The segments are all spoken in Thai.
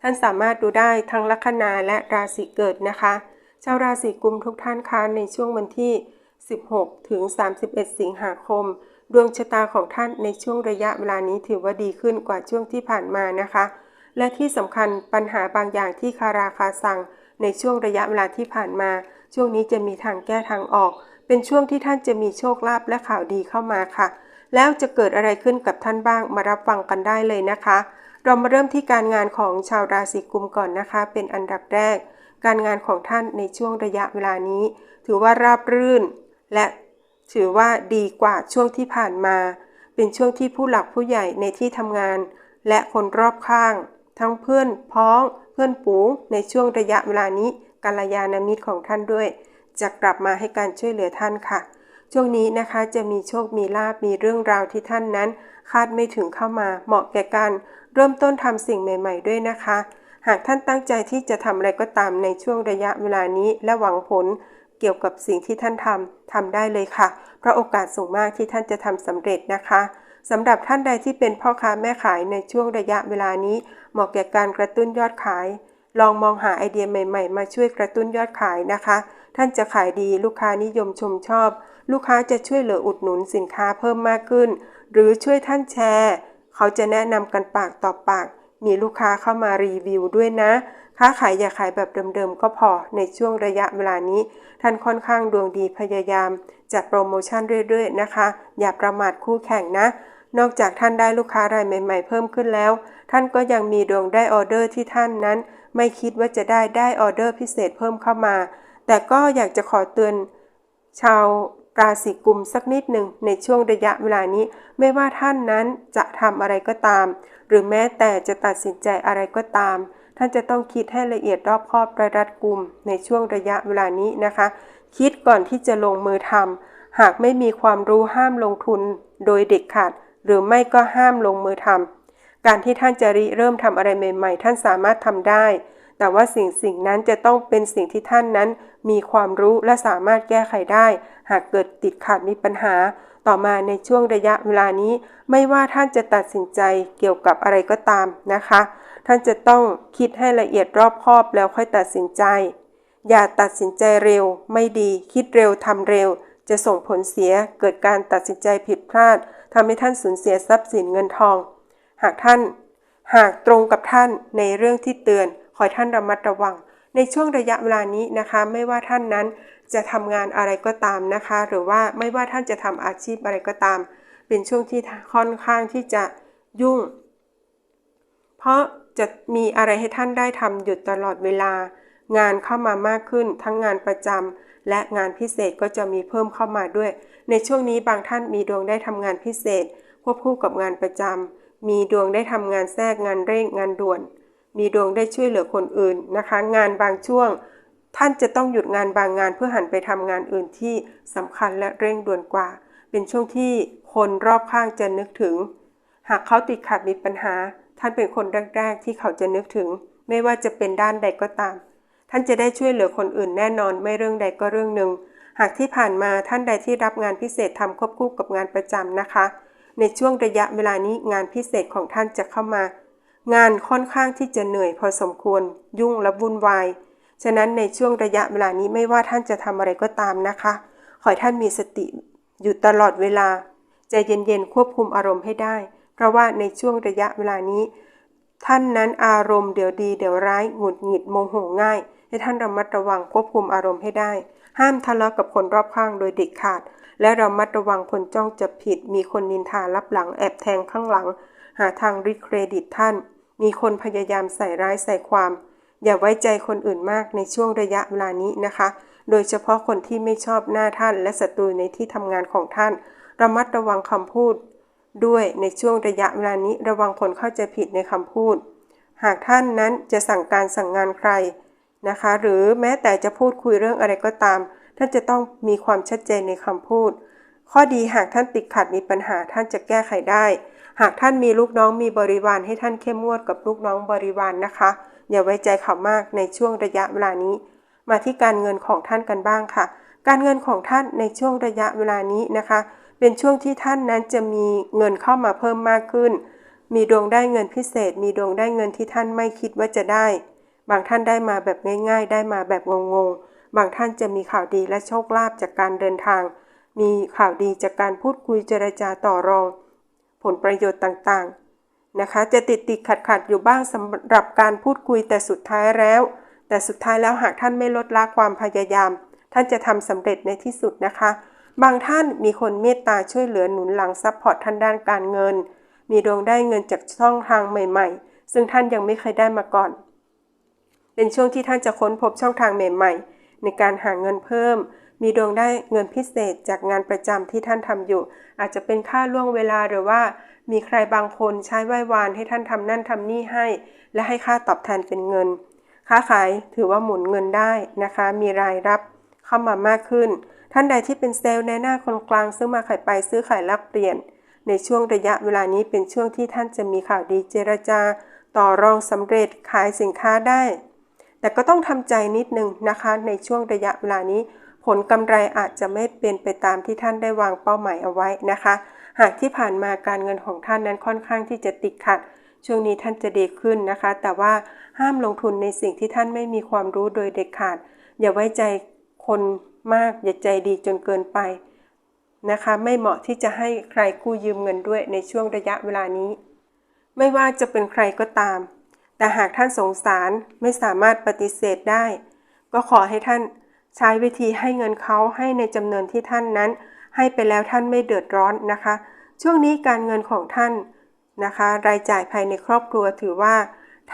ท่านสามารถดูได้ทั้งลัคนาและราศีเกิดนะคะ ชาวราศีกุมทุกท่านคะในช่วงวันที่ 16 ถึง 31 สิงหาคม ดวงชะตาของท่านในช่วงระยะเวลานี้ถือว่าดีขึ้นกว่าช่วงที่ผ่านมานะคะ และที่สำคัญปัญหาบางอย่างที่คาราคาซังในช่วงระยะเวลาที่ผ่านมา ช่วงนี้จะมีทางแก้ทางออก เป็นช่วงที่ท่านจะมีโชคลาภและข่าวดีเข้ามาค่ะ แล้วจะเกิดอะไรขึ้นกับท่านบ้างมารับฟังกันได้เลยนะคะ เรามาเริ่มที่การงานของชาวราศีกุมก่อนนะคะ เป็นอันดับแรก การงานของท่านในช่วงระยะเวลานี้ ถือว่าราบรื่น และถือว่าดีกว่าช่วงที่ผ่านมา เป็นช่วงที่ผู้หลักผู้ใหญ่ในที่ทำงาน และคนรอบข้าง ทั้งเพื่อนพ้อง เพื่อนปูงในช่วงระยะเวลานี้กัลยาณมิตรของท่านด้วย จะกลับมาให้การช่วยเหลือท่านค่ะ ช่วงนี้นะคะจะมีโชคมีลาบมีเรื่องราวที่ท่านนั้น คาดไม่ถึงเข้ามาเหมาะแก่การ เริ่มต้นทำสิ่งใหม่ ๆ ด้วยนะคะ หากท่านตั้งใจที่จะทำอะไรก็ตามในช่วงระยะเวลานี้ และหวังผลเกี่ยวกับสิ่งที่ท่านทำทำได้เลยค่ะ เพราะโอกาสสูงมากที่ท่านจะทำสำเร็จนะคะสำหรับท่านใดที่เป็นพ่อค้าแม่ขายในช่วงระยะเวลานี้ เหมาะแก่การกระตุ้นยอดขาย ลองมองหาไอเดียใหม่ ๆ มาช่วยกระตุ้นยอดขายนะคะ ท่านจะขายดีลูกค้านิยมชมชอบ ลูกค้าจะช่วยเหลืออุดหนุนสินค้าเพิ่มมากขึ้น หรือช่วยท่านแชร์ เขาจะแนะนำกันปากต่อปาก มีลูกค้าเข้ามารีวิวด้วยนะ ค้าขายอย่าขายแบบเดิมๆก็พอในช่วงระยะเวลานี้ ท่านค่อนข้างดวงดีพยายามจัดโปรโมชั่นเรื่อยๆนะคะ อย่าประมาทคู่แข่งนะ นอกจากท่านได้ลูกค้ารายใหม่ ๆ เพิ่มขึ้นแล้ว ท่านก็ยังมีดวงได้ออเดอร์ที่ท่านนั้น ไม่คิดว่าจะได้ได้ออเดอร์พิเศษเพิ่มเข้ามา แต่ก็อยากจะขอเตือนชาว ราศีกุมสักนิดหนึ่งในช่วงระยะเวลานี้ ไม่ว่าท่านนั้นจะทำอะไรก็ตาม หรือแม้แต่จะตัดสินใจอะไรก็ตาม ท่านจะต้องคิดให้ละเอียดรอบคอบประรัดกุมในช่วงระยะเวลานี้นะคะ คิดก่อนที่จะลงมือทำหากไม่มีความรู้ห้ามลงทุน โดยเด็ดขาด หรือไม่ก็ห้ามลงมือทำการที่ท่านจะริเริ่มทำอะไรใหม่ ๆ ท่านสามารถทำได้ แต่ว่าสิ่งสิ่งนั้นจะต้องเป็นสิ่งที่ท่านนั้น มีความรู้และสามารถแก้ไขได้ หากเกิดติดขัดมีปัญหา ต่อมาในช่วงระยะเวลานี้ ไม่ว่าท่านจะตัดสินใจเกี่ยวกับอะไรก็ตามนะคะ ท่านจะต้องคิดให้ละเอียดรอบคอบแล้วค่อยตัดสินใจ อย่าตัดสินใจเร็ว ไม่ดี คิดเร็วทำเร็ว จะส่งผลเสียเกิดการตัดสินใจผิดพลาดทำให้ท่านสูญเสียทรัพย์สินเงินทอง หากท่าน หากตรงกับท่านในเรื่องที่เตือน อให้ท่านระมัดระวัง ในช่วงระยะเวลานี้นะคะ ไม่ว่าท่านนั้นจะทำงานอะไรก็ตามนะคะ หรือว่าไม่ว่าท่านจะทำอาชีพอะไรก็ตาม เป็นช่วงที่ค่อนข้างที่จะยุ่ง เพราะจะมีอะไรให้ท่านได้ทำอยู่ตลอดเวลา งานเข้ามามากขึ้นทั้งงานประจำและงานพิเศษก็จะมีเพิ่มเข้ามาด้วย ในช่วงนี้บางท่านมีดวงได้ทำงานพิเศษควบคู่กับงานประจำมีดวงได้ทำงานแทรกงานเร่งงานด่วน มีดวงได้ช่วยเหลือคนอื่นนะคะ งานบางช่วง ท่านจะต้องหยุดงานบางงานเพื่อหันไปทำงานอื่นที่สำคัญและเร่งด่วนกว่า เป็นช่วงที่คนรอบข้างจะนึกถึง หากเขาติดขัดมีปัญหา ท่านเป็นคนแรก ๆ ที่เขาจะนึกถึง ไม่ว่าจะเป็นด้านใดก็ตาม ท่านจะได้ช่วยเหลือคนอื่นแน่นอนไม่เรื่องใดก็เรื่องหนึ่งหากที่ผ่านมาท่านใดที่รับงานพิเศษทำควบคู่กับงานประจำนะคะ ในช่วงระยะเวลานี้งานพิเศษของท่านจะเข้ามา งานค่อนข้างที่จะเหนื่อยพอสมควรยุ่งและวุ่นวาย ฉะนั้นในช่วงระยะเวลานี้ไม่ว่าท่านจะทำอะไรก็ตามนะคะ ขอให้ท่านมีสติอยู่ตลอดเวลาใจเย็นๆควบคุมอารมณ์ให้ได้ เพราะว่าในช่วงระยะเวลานี้ ท่านนั้นอารมณ์เดี๋ยวดีเดี๋ยวร้ายหงุดหงิดโมโหง่าย ให้ท่านระมัดระวังควบคุมอารมณ์ให้ได้ ห้ามทะเลาะกับคนรอบข้างโดยเด็ดขาด และระมัดระวังคนจ้องจะผิด มีคนนินทารับหลังแอบแทงข้างหลัง หาทางริเครดิตท่าน มีคนพยายามใส่ร้ายใส่ความ อย่าไว้ใจคนอื่นมากในช่วงระยะเวลานี้นะคะ โดยเฉพาะคนที่ไม่ชอบหน้าท่านและศัตรูในที่ทำงานของท่าน ระมัดระวังคำพูด ด้วยในช่วงระยะเวลานี้ระวังคนเข้าใจผิดในคำพูด หากท่านนั้นจะสั่งการสั่งงานใครนะคะ หรือแม้แต่จะพูดคุยเรื่องอะไรก็ตาม ท่านจะต้องมีความชัดเจนในคำพูด ข้อดีหากท่านติดขัดมีปัญหาท่านจะแก้ไขได้ หากท่านมีลูกน้องมีบริวารให้ท่านเข้มงวดกับลูกน้องบริวารนนะคะ อย่าไว้ใจเขามากในช่วงระยะเวลานี้ มาที่การเงินของท่านกันบ้างค่ะ การเงินของท่านในช่วงระยะเวลานี้นะคะ เป็นช่วงที่ท่านนั้นจะมีเงินเข้ามาเพิ่มมากขึ้น มีดวงได้เงินพิเศษ มีดวงได้เงินที่ท่านไม่คิดว่าจะได้ บางท่านได้มาแบบง่าย ๆ ได้มาแบบงงๆ บางท่านจะมีข่าวดีและโชคลาภจากการเดินทาง มีข่าวดีจากการพูดคุยเจรจาต่อรอง ผลประโยชน์ต่างๆนะคะ จะติดติดขัดขัดอยู่บ้างสำหรับการพูดคุยแต่สุดท้ายแล้ว แต่สุดท้ายแล้วหากท่านไม่ลดละความพยายาม ท่านจะทำสำเร็จในที่สุดนะคะ บางท่านมีคนเมตตาช่วยเหลือหนุนหลังซัพพอร์ตท่านด้านการเงิน มีดวงได้เงินจากช่องทางใหม่ ๆ ซึ่งท่านยังไม่เคยได้มาก่อน เป็นช่วงที่ท่านจะค้นพบช่องทางใหม่ ๆ ในการหาเงินเพิ่ม มีดวงได้เงินพิเศษจากงานประจำที่ท่านทำอยู่ อาจจะเป็นค่าล่วงเวลาหรือว่า มีใครบางคนใช้ไหว้วานให้ท่านทำนั่นทำนี่ให้ และให้ค่าตอบแทนเป็นเงิน ค้าขายถือว่าหมุนเงินได้นะคะ มีรายรับเข้ามามากขึ้น ท่านใดที่เป็นเซลล์ในหน้าคนกลางซื้อมาขายไปซื้อขายแลักเปลี่ยน ในช่วงระยะเวลานี้เป็นช่วงที่ท่านจะมีข่าวดีเจรจา ต่อรองสำเร็จขายสินค้าได้ แต่ก็ต้องทำใจนิดนึงนะคะ ในช่วงระยะเวลานี้ ผลกำไรอาจจะไม่เป็นไปตามที่ท่านได้วางเป้าหมายเอาไว้นะคะ หากที่ผ่านมาการเงินของท่านนั้นค่อนข้างที่จะติดขัด ช่วงนี้ท่านจะดีขึ้นนะคะ แต่ว่าห้ามลงทุนในสิ่งที่ท่านไม่มีความรู้โดยเด็ดขาด อย่าไว้ใจคนมาก อย่าใจดีจนเกินไปนะคะ ไม่เหมาะที่จะให้ใครกู้ยืมเงินด้วยในช่วงระยะเวลานี้ ไม่ว่าจะเป็นใครก็ตาม แต่หากท่านสงสารไม่สามารถปฏิเสธได้ ก็ขอให้ท่าน ใช้วิธีให้เงินเขาให้ในจำนวนที่ท่านนั้น ให้ไปแล้วท่านไม่เดือดร้อนนะคะ ช่วงนี้การเงินของท่านนะคะ รายจ่ายภายในครอบครัวถือว่า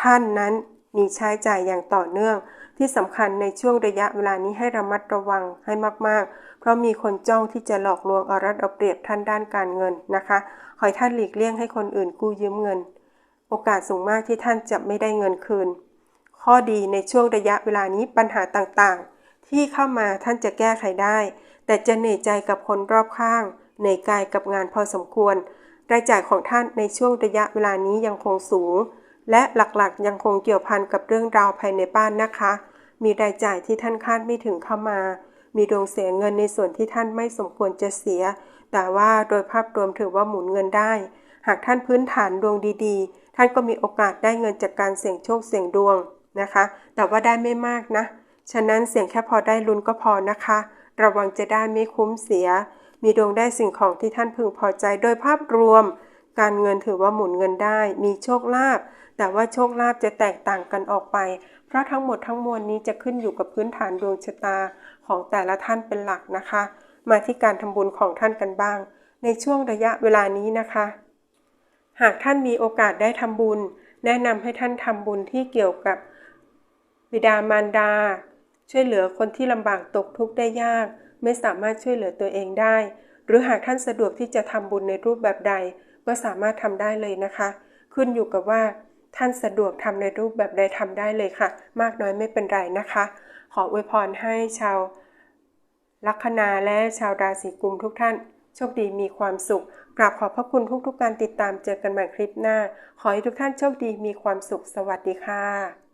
ท่านนั้นมีใช้จ่ายอย่างต่อเนื่อง ที่สำคัญในช่วงระยะเวลานี้ให้ระมัดระวังให้มากๆ เพราะมีคนจ้องที่จะหลอกลวงเอารัดเอาเปรียบท่านด้านการเงินนะคะขอให้ท่านหลีกเลี่ยงให้คนอื่นกู้ยืมเงิน โอกาสสูงมากที่ท่านจะไม่ได้เงินคืน ข้อดีในช่วงระยะเวลานี้ปัญหาต่างๆ ที่เข้ามาท่านจะแก้ไขได้ แต่จะเหนื่อยใจกับคนรอบข้างเหนื่อยกายกับงานพอสมควร รายจ่ายของท่านในช่วงระยะเวลานี้ยังคงสูง และหลักๆ ยังคงเกี่ยวพันกับเรื่องราวภายในบ้านนะคะ มีรายจ่ายที่ท่านคาดไม่ถึงเข้ามา มีดวงเสียเงินในส่วนที่ท่านไม่สมควรจะเสีย แต่ว่าโดยภาพรวมถือว่าหมุนเงินได้ หากท่านพื้นฐานดวงดีๆ ท่านก็มีโอกาสได้เงินจากการเสี่ยงโชคเสี่ยงดวงนะคะ แต่ว่าได้ไม่มากนะ ฉะนั้นเสี่ยงแค่พอได้ลุ้นก็พอนะคะ ระวังจะได้ไม่คุ้มเสีย มีดวงได้สิ่งของที่ท่านพึงพอใจโดยภาพรวม การเงินถือว่าหมุนเงินได้ มีโชคลาภแต่ว่าโชคลาภจะแตกต่างกันออกไป เพราะทั้งหมดทั้งมวลนี้จะขึ้นอยู่กับพื้นฐานดวงชะตาของแต่ละท่านเป็นหลักนะคะ มาที่การทำบุญของท่านกันบ้าง ในช่วงระยะเวลานี้นะคะ หากท่านมีโอกาสได้ทำบุญ แนะนำให้ท่านทำบุญที่เกี่ยวกับบิดามารดา ช่วยเหลือคนที่ลำบากตกทุกข์ได้ยาก ไม่สามารถช่วยเหลือตัวเองได้ หรือหากท่านสะดวกที่จะทำบุญในรูปแบบใด ก็สามารถทำได้เลยนะคะ ขึ้นอยู่กับว่า ท่านสะดวกทำในรูปแบบใดทำได้เลยค่ะ มากน้อยไม่เป็นไรนะคะ ขออวยพรให้ชาวลัคนาและชาวราศีกุมทุกท่าน โชคดีมีความสุขกราบขอบพระคุณทุกๆการติดตามเจอกันใหม่คลิปหน้า ขอให้ทุกท่านโชคดีมีความสุขสวัสดีค่ะ